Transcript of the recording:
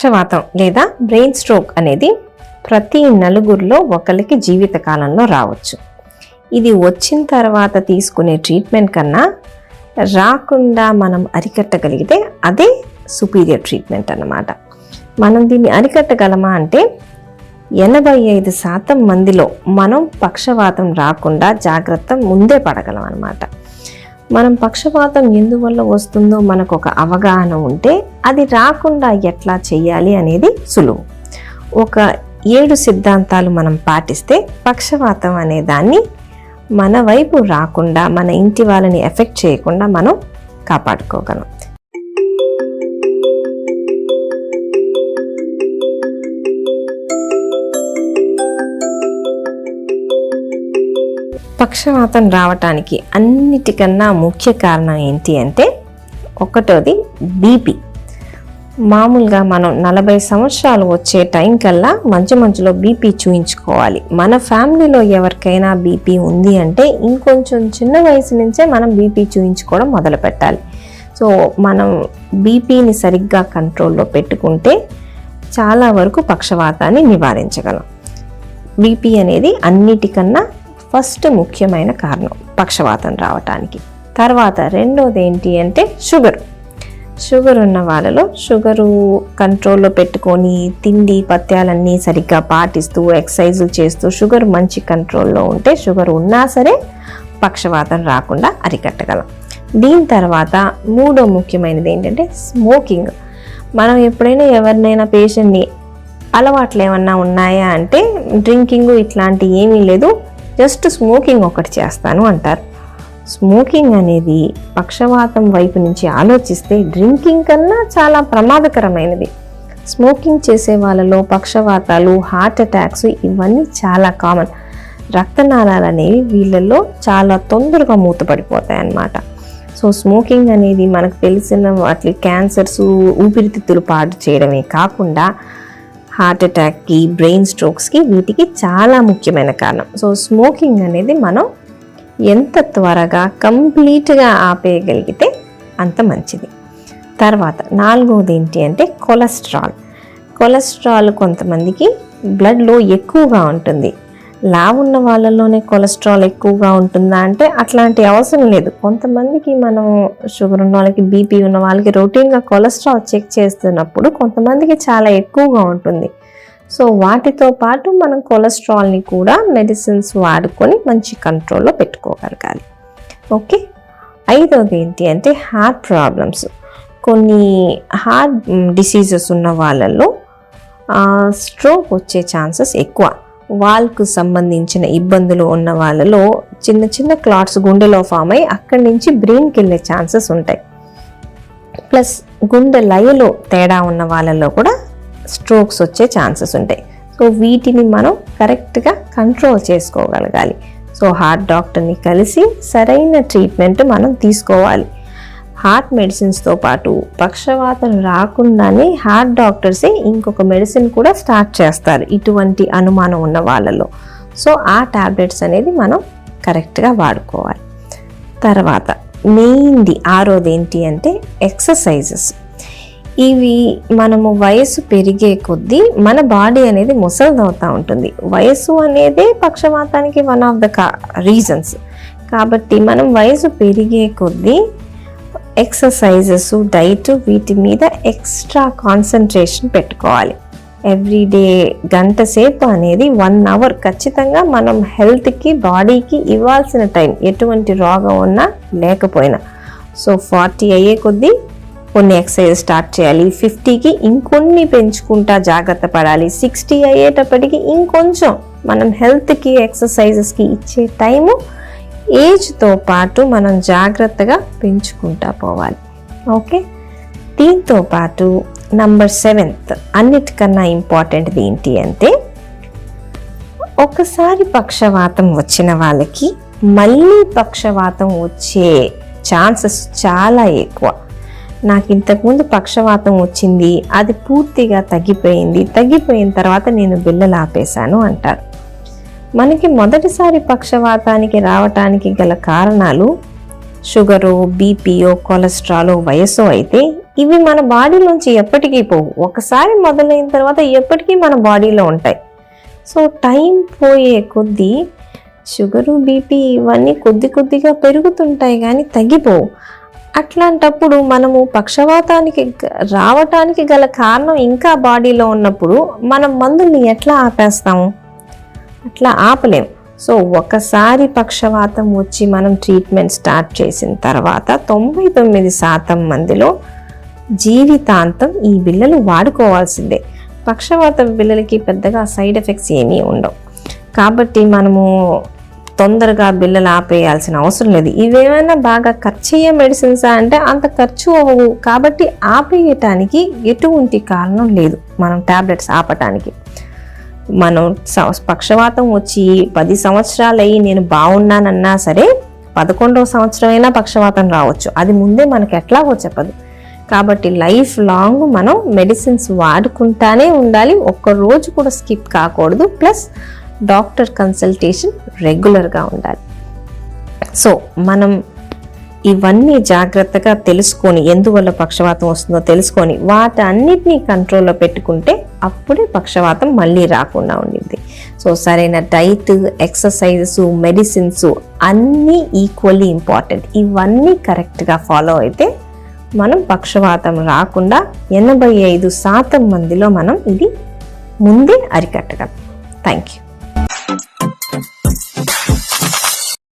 పక్షవాతం లేదా brain stroke అనేది ప్రతి నలుగురిలో ఒకరికి జీవిత కాలంలో రావచ్చు. ఇది వచ్చిన తర్వాత తీసుకునే ట్రీట్మెంట్ కన్నా రాకుండా మనం అరికట్టగలిగితే అదే సుపీరియర్ ట్రీట్మెంట్ అన్నమాట. మనం దీన్ని అరికట్టగలమా అంటే ఎనభై ఐదు శాతం మందిలో మనం పక్షవాతం రాకుండా జాగ్రత్త ముందే పడగలం అన్నమాట. మనం పక్షపాతం ఎందువల్ల వస్తుందో మనకు ఒక అవగాహన ఉంటే అది రాకుండా ఎట్లా చేయాలి అనేది సులువు. ఒక ఏడు సిద్ధాంతాలు మనం పాటిస్తే పక్షపాతం అనే దాన్ని మన వైపు రాకుండా మన ఇంటి వాళ్ళని ఎఫెక్ట్ చేయకుండా మనం కాపాడుకోగలం. పక్షవాతం రావటానికి అన్నిటికన్నా ముఖ్య కారణం ఏంటి అంటే ఒకటోది బీపీ మామూలుగా మనం నలభై సంవత్సరాలు వచ్చే టైం కల్లా మంచి మధ్యలో బీపీ చూయించుకోవాలి. మన ఫ్యామిలీలో ఎవరికైనా బీపీ ఉంది అంటే ఇంకొంచెం చిన్న వయసు నుంచే మనం బీపీ చూయించుకోవడం మొదలు పెట్టాలి. సో మనం బీపీని సరిగ్గా కంట్రోల్లో పెట్టుకుంటే చాలా వరకు పక్షవాతాన్ని నివారించగలం. బీపీ అనేది అన్నిటికన్నా ఫస్ట్ ముఖ్యమైన కారణం పక్షవాతం రావటానికి. తర్వాత రెండోది ఏంటి అంటే షుగర్. షుగర్ ఉన్న వాళ్ళలో షుగరు కంట్రోల్లో పెట్టుకొని తిండి పత్యాలన్నీ సరిగ్గా పాటిస్తూ ఎక్సర్సైజులు చేస్తూ షుగర్ మంచి కంట్రోల్లో ఉంటే షుగర్ ఉన్నా సరే పక్షవాతం రాకుండా అరికట్టగలం. దీని తర్వాత మూడో ముఖ్యమైనది ఏంటంటే స్మోకింగ్. మనం ఎప్పుడైనా ఎవరినైనా పేషెంట్ని అలవాట్లు ఏమన్నా ఉన్నాయా అంటే డ్రింకింగ్ ఇట్లాంటి ఏమీ లేదు. జస్ట్ స్మోకింగ్ ఒకటి చేస్తాను అంటారు. స్మోకింగ్ అనేది పక్షవాతం వైపు నుంచి ఆలోచిస్తే డ్రింకింగ్ కన్నా చాలా ప్రమాదకరమైనది. స్మోకింగ్ చేసే వాళ్ళలో పక్షవాతాలు హార్ట్ అటాక్స్ ఇవన్నీ చాలా కామన్. రక్తనాళాలు అనేవి వీళ్ళల్లో చాలా తొందరగా మూతపడిపోతాయి అన్నమాట. సో స్మోకింగ్ అనేది మనకు తెలిసిన వాటి క్యాన్సర్స్ ఊపిరితిత్తులు పాటు చేయడమే కాకుండా హార్ట్ అటాక్కి బ్రెయిన్ స్ట్రోక్స్కి వీటికి చాలా ముఖ్యమైన కారణం. సో స్మోకింగ్ అనేది మనం ఎంత త్వరగా కంప్లీట్గా ఆపేయగలిగితే అంత మంచిది. తర్వాత నాలుగవది ఏంటి అంటే కొలెస్ట్రాల్. కొలెస్ట్రాల్ కొంతమందికి బ్లడ్లో ఎక్కువగా ఉంటుంది. లావు ఉన్న వాళ్ళలోనే కొలెస్ట్రాల్ ఎక్కువగా ఉంటుందా అంటే అట్లాంటి అవసరం లేదు. కొంతమందికి మనం షుగర్ ఉన్న వాళ్ళకి బీపీ ఉన్న వాళ్ళకి రొటీన్గా కొలెస్ట్రాల్ చెక్ చేస్తున్నప్పుడు కొంతమందికి చాలా ఎక్కువగా ఉంటుంది. సో వాటితో పాటు మనం కొలెస్ట్రాల్ని కూడా మెడిసిన్స్ వాడుకొని మంచి కంట్రోల్లో పెట్టుకోగలగాలి. ఓకే? ఐదవది ఏంటి అంటే హార్ట్ ప్రాబ్లమ్స్. కొన్ని హార్ట్ డిసీజెస్ ఉన్న వాళ్ళల్లో స్ట్రోక్ వచ్చే ఛాన్సెస్ ఎక్కువ. వాల్కు సంబంధించిన ఇబ్బందులు ఉన్న వాళ్ళలో చిన్న చిన్న క్లాట్స్ గుండెలో ఫామ్ అయ్యి అక్కడి నుంచి బ్రెయిన్కి వెళ్ళే ఛాన్సెస్ ఉంటాయి. ప్లస్ గుండె లయలో తేడా ఉన్న వాళ్ళలో కూడా స్ట్రోక్స్ వచ్చే ఛాన్సెస్ ఉంటాయి. సో వీటిని మనం కరెక్ట్గా కంట్రోల్ చేసుకోగలగాలి. సో హార్ట్ డాక్టర్ని కలిసి సరైన ట్రీట్మెంట్ మనం తీసుకోవాలి. హార్ట్ మెడిసిన్స్తో పాటు పక్షవాతం రాకుండానే హార్ట్ డాక్టర్సే ఇంకొక మెడిసిన్ కూడా స్టార్ట్ చేస్తారు ఇటువంటి అనుమానం ఉన్న వాళ్ళలో. సో ఆ టాబ్లెట్స్ అనేది మనం కరెక్ట్గా వాడుకోవాలి. తర్వాత మెయిన్ది ఆరోది ఏంటి అంటే ఎక్సర్సైజెస్. ఇవి మనము వయసు పెరిగే కొద్దీ మన బాడీ అనేది ముసలిదవుతూ ఉంటుంది. వయసు అనేదే పక్షవాతానికి వన్ ఆఫ్ ద కా రీజన్స్ కాబట్టి మనం వయసు పెరిగే కొద్దీ ఎక్సర్సైజెస్ డైట్ వీటి మీద ఎక్స్ట్రా కాన్సన్ట్రేషన్ పెట్టుకోవాలి. ఎవ్రీడే గంట సేపు అనేది వన్ అవర్ ఖచ్చితంగా మనం హెల్త్కి బాడీకి ఇవ్వాల్సిన టైం ఎటువంటి రోగం ఉన్నా లేకపోయినా. సో ఫార్టీ అయ్యే కొద్దీ కొన్ని ఎక్సర్సైజ్ స్టార్ట్ చేయాలి. ఫిఫ్టీకి ఇంకొన్ని పెంచుకుంటా జాగ్రత్త పడాలి. సిక్స్టీ అయ్యేటప్పటికి ఇంకొంచెం మనం హెల్త్కి ఎక్సర్సైజెస్కి ఇచ్చే టైము ఏజ్తో పాటు మనం జాగ్రత్తగా పెంచుకుంటా పోవాలి. ఓకే? దీంతో పాటు నంబర్ సెవెంత్ అన్నిటికన్నా ఇంపార్టెంట్ది ఏంటి అంటే ఒకసారి పక్షవాతం వచ్చిన వాళ్ళకి మళ్ళీ పక్షవాతం వచ్చే ఛాన్సెస్ చాలా ఎక్కువ. నాకు ఇంతకుముందు పక్షవాతం వచ్చింది అది పూర్తిగా తగ్గిపోయింది తగ్గిపోయిన తర్వాత నేను బిల్లలు ఆపేశాను అంటారు. మనకి మొదటిసారి పక్షవాతానికి రావటానికి గల కారణాలు షుగరు బీపీయో కొలెస్ట్రాల్ వయసు అయితే ఇవి మన బాడీలోంచి ఎప్పటికీ పోవు. ఒకసారి మొదలైన తర్వాత ఎప్పటికీ మన బాడీలో ఉంటాయి. సో టైం పోయే కొద్దీ షుగరు బీపీ ఇవన్నీ కొద్ది కొద్దిగా పెరుగుతుంటాయి కానీ తగ్గిపోవు. అట్లాంటప్పుడు మనము పక్షవాతానికి రావటానికి గల కారణం ఇంకా బాడీలో ఉన్నప్పుడు మనం మందుల్ని ఎట్లా ఆపేస్తాము? అట్లా ఆపలేం. సో ఒకసారి పక్షవాతం వచ్చి మనం ట్రీట్మెంట్ స్టార్ట్ చేసిన తర్వాత తొంభై తొమ్మిది శాతం మందిలో జీవితాంతం ఈ బిళ్ళలు వాడుకోవాల్సిందే. పక్షవాతం బిళ్ళలకి పెద్దగా సైడ్ ఎఫెక్ట్స్ ఏమీ ఉండవు. కాబట్టి మనము తొందరగా బిళ్ళలు ఆపేయాల్సిన అవసరం లేదు. ఇవేమైనా బాగా ఖర్చు అయ్యే మెడిసిన్స్ అంటే అంత ఖర్చు అవ్వవు. కాబట్టి ఆపేయటానికి ఎటువంటి కారణం లేదు. మనం టాబ్లెట్స్ ఆపటానికి. మనం పక్షవాతం వచ్చి పది సంవత్సరాలు అయ్యి నేను బాగున్నానన్నా సరే పదకొండవ సంవత్సరం అయినా పక్షవాతం రావచ్చు. అది ముందే మనకి ఎట్లాగో చెప్పదు. కాబట్టి లైఫ్ లాంగ్ మనం మెడిసిన్స్ వాడుకుంటానే ఉండాలి. ఒక్క రోజు కూడా స్కిప్ కాకూడదు. ప్లస్ డాక్టర్ కన్సల్టేషన్ రెగ్యులర్గా ఉండాలి. సో మనం ఇవన్నీ జాగ్రత్తగా తెలుసుకొని ఎందువల్ల పక్షవాతం వస్తుందో తెలుసుకొని వాటన్నిటినీ కంట్రోల్లో పెట్టుకుంటే అప్పుడే పక్షవాతం మళ్ళీ రాకుండా ఉండింది సో సరైన డైట్ ఎక్సర్సైజెస్ మెడిసిన్స్ అన్నీ ఈక్వల్లీ ఇంపార్టెంట్. ఇవన్నీ కరెక్ట్గా ఫాలో అయితే మనం పక్షవాతం రాకుండా ఎనభై ఐదు శాతం మందిలో మనం ఇది ముందే అరికట్టగలం. Thank you